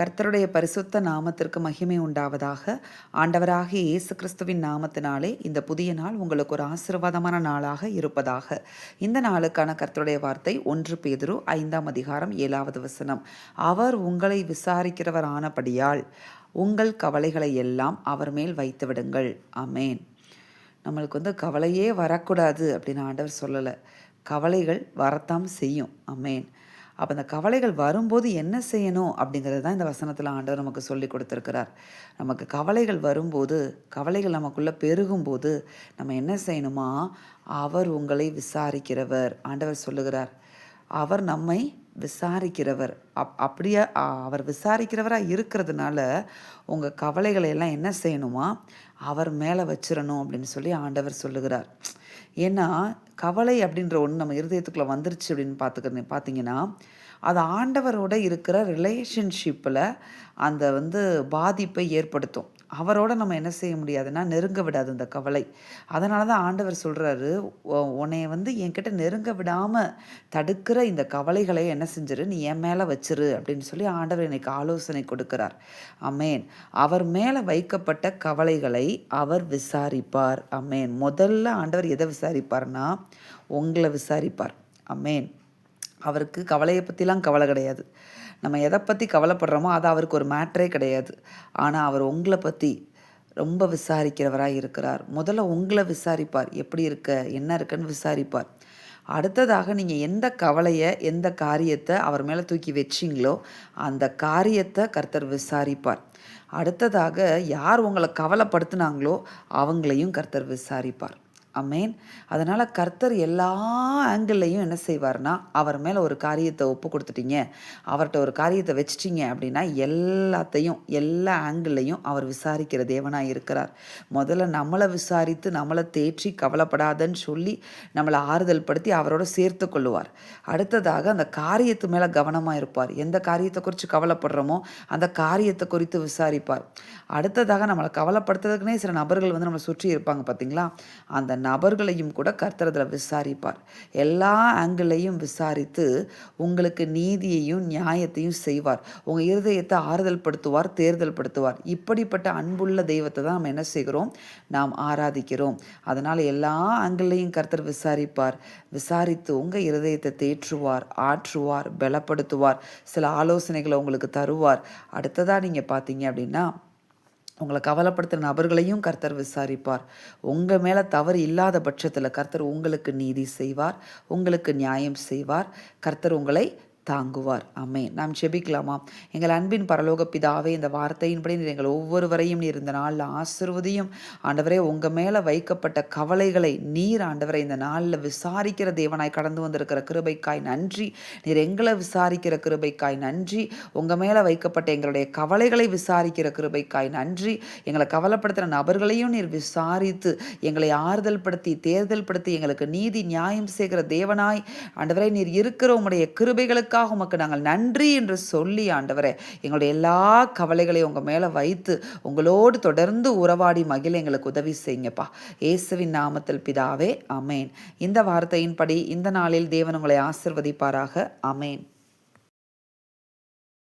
கர்த்தருடைய பரிசுத்த நாமத்திற்கு மகிமை உண்டாவதாக. ஆண்டவராகிய இயேசு கிறிஸ்துவின் நாமத்தினாலே இந்த புதிய நாள் உங்களுக்கு ஒரு ஆசீர்வாதமான நாளாக இருப்பதாக. இந்த நாளுக்கான கர்த்தருடைய வார்த்தை ஒன்று பேதுரு ஐந்தாம் அதிகாரம் ஏழாவது வசனம். அவர் உங்களை விசாரிக்கிறவர் ஆனபடியால் உங்கள் கவலைகளை எல்லாம் அவர் மேல் வைத்து விடுங்கள். அமேன் நம்மளுக்கு வந்து கவலையே வரக்கூடாது அப்படின்னு ஆண்டவர் சொல்லலை. கவலைகள் வரத்தான் செய்யும். அமேன் அப்போ அந்த கவலைகள் வரும்போது என்ன செய்யணும் அப்படிங்கிறது தான் இந்த வசனத்தில் ஆண்டவர் நமக்கு சொல்லி கொடுத்துருக்கிறார். நமக்கு கவலைகள் வரும்போது கவலைகள் நமக்குள்ளே பெருகும்போது நம்ம என்ன செய்யணுமா? அவர் உங்களை விசாரிக்கிறவர். ஆண்டவர் சொல்லுகிறார் அவர் நம்மை விசாரிக்கிறவர். அப் அப்படியே அவர் விசாரிக்கிறவராக இருக்கிறதுனால உங்கள் கவலைகளை எல்லாம் என்ன செய்யணுமா? அவர் மேலே வச்சிடணும் அப்படின்னு சொல்லி ஆண்டவர் சொல்லுகிறார். ஏன்னா கவலை அப்படின்ற ஒன்று நம்ம இருதயத்துக்குள்ளே வந்துருச்சு அப்படின்னு பார்த்துக்க பார்த்தீங்கன்னா அது ஆண்டவரோட இருக்கிற ரிலேஷன்ஷிப்பில் அந்த வந்து பாதிப்பை ஏற்படுத்தும். அவரோட நம்ம என்ன செய்ய முடியாதுன்னா நெருங்க விடாது இந்த கவலை. அதனால தான் ஆண்டவர் சொல்கிறாரு உன்னை வந்து என்கிட்ட நெருங்க விடாமல் தடுக்கிற இந்த கவலைகளை என்ன செஞ்சிரு நீ என் மேலே வச்சிரு அப்படின்னு சொல்லி ஆண்டவர் எனக்கு ஆலோசனை கொடுக்கிறார். அமேன் அவர் மேலே வைக்கப்பட்ட கவலைகளை அவர் விசாரிப்பார். அமேன் முதல்ல ஆண்டவர் எதை விசாரிப்பார்னா உங்களை விசாரிப்பார். அமேன் அவருக்கு கவலையை பற்றிலாம் கவலை கிடையாது. நம்ம எதை பற்றி கவலைப்படுறோமோ அது அவருக்கு ஒரு மேட்ரே கிடையாது. ஆனால் அவர் உங்களை பற்றி ரொம்ப விசாரிக்கிறவராக இருக்கிறார். முதல்ல உங்களை விசாரிப்பார். எப்படி இருக்க? என்ன இருக்குன்னு விசாரிப்பார். அடுத்ததாக நீங்கள் எந்த கவலையை எந்த காரியத்தை அவர் மேலே தூக்கி வச்சிங்களோ அந்த காரியத்தை கர்த்தர் விசாரிப்பார். அடுத்ததாக யார் உங்களை கவலைப்படுத்தினாங்களோ அவங்களையும் கர்த்தர் விசாரிப்பார். அமேன் அதனால் கர்த்தர் எல்லா ஆங்கிள்லையும் என்ன செய்வார்னா அவர் மேலே ஒரு காரியத்தை ஒப்பு கொடுத்துட்டீங்க. அவர்கிட்ட ஒரு காரியத்தை வச்சிட்டிங்க அப்படின்னா எல்லாத்தையும் எல்லா ஆங்கிள்லையும் அவர் விசாரிக்கிற தேவனாக இருக்கிறார். முதல்ல நம்மளை விசாரித்து நம்மளை தேற்றி கவலைப்படாதன்னு சொல்லி நம்மளை ஆறுதல் படுத்தி அவரோட சேர்த்து கொள்ளுவார். அடுத்ததாக அந்த காரியத்து மேலே கவனமாக இருப்பார். எந்த காரியத்தை குறித்து கவலைப்படுறோமோ அந்த காரியத்தை குறித்து விசாரிப்பார். அடுத்ததாக நம்மளை கவலைப்படுத்துறதுக்குனே சில நபர்கள் வந்து நம்மளை சுற்றி இருப்பாங்க பார்த்தீங்களா அந்த நபர்களையும் கூட கர்த்தரதில் விசாரிப்பார். எல்லா ஆங்கிளையும் விசாரித்து உங்களுக்கு நீதியையும் நியாயத்தையும் செய்வார். உங்கள் இருதயத்தை ஆறுதல் படுத்துவார் தேர்தல் படுத்துவார் இப்படிப்பட்ட அன்புள்ள தெய்வத்தை தான் நம்ம என்ன செய்கிறோம்? நாம் ஆராதிக்கிறோம். அதனால் எல்லா ஆங்கிளையும் கர்த்தர் விசாரிப்பார். விசாரித்து உங்கள் இருதயத்தை தேற்றுவார் ஆற்றுவார் பலப்படுத்துவார். சில ஆலோசனைகளை உங்களுக்கு தருவார். அடுத்ததாக நீங்கள் பார்த்தீங்க அப்படின்னா உங்களை கவலைப்படுத்துகிற நபர்களையும் கர்த்தர் விசாரிப்பார். உங்கள் மேலே தவறு இல்லாத பட்சத்தில் கர்த்தர் உங்களுக்கு நீதி செய்வார் உங்களுக்கு நியாயம் செய்வார். கர்த்தர் உங்களை தாங்குவார். அம்மே நாம் செபிக்கலாமா? எங்கள் அன்பின் பரலோக பிதாவே இந்த வார்த்தையின்படி நீர் எங்கள் ஒவ்வொருவரையும் நீர் இந்த நாளில் ஆசிர்வதியும். ஆண்டவரே உங்கள் மேலே வைக்கப்பட்ட கவலைகளை நீர் ஆண்டவரை இந்த நாளில் விசாரிக்கிற தேவனாய் கடந்து வந்திருக்கிற கிருபைக்காய் நன்றி. நீர் எங்களை விசாரிக்கிற கிருபைக்காய் நன்றி. உங்கள் மேலே வைக்கப்பட்ட எங்களுடைய கவலைகளை விசாரிக்கிற கிருபைக்காய் நன்றி. எங்களை கவலைப்படுத்துகிற நபர்களையும் நீர் விசாரித்து எங்களை ஆறுதல் படுத்தி தேர்தல் படுத்தி எங்களுக்கு நீதி நியாயம் செய்கிற தேவனாய் ஆண்டவரை நீர் இருக்கிற உங்களுடைய கிருபைகளுக்காக அதற்காக உமக்கு நாங்கள் நன்றி என்று சொல்லி ஆண்டவரே எங்களுடைய எல்லா கவலைகளையும் உங்கள் மேலே வைத்து உங்களோடு தொடர்ந்து உறவாடி மகிழ எங்களுக்கு உதவி செய்யுங்கப்பா. இயேசுவின் நாமத்தில் பிதாவே அமேன் இந்த வார்த்தையின்படி இந்த நாளில் தேவன் உங்களை ஆசிர்வதிப்பாராக. அமேன்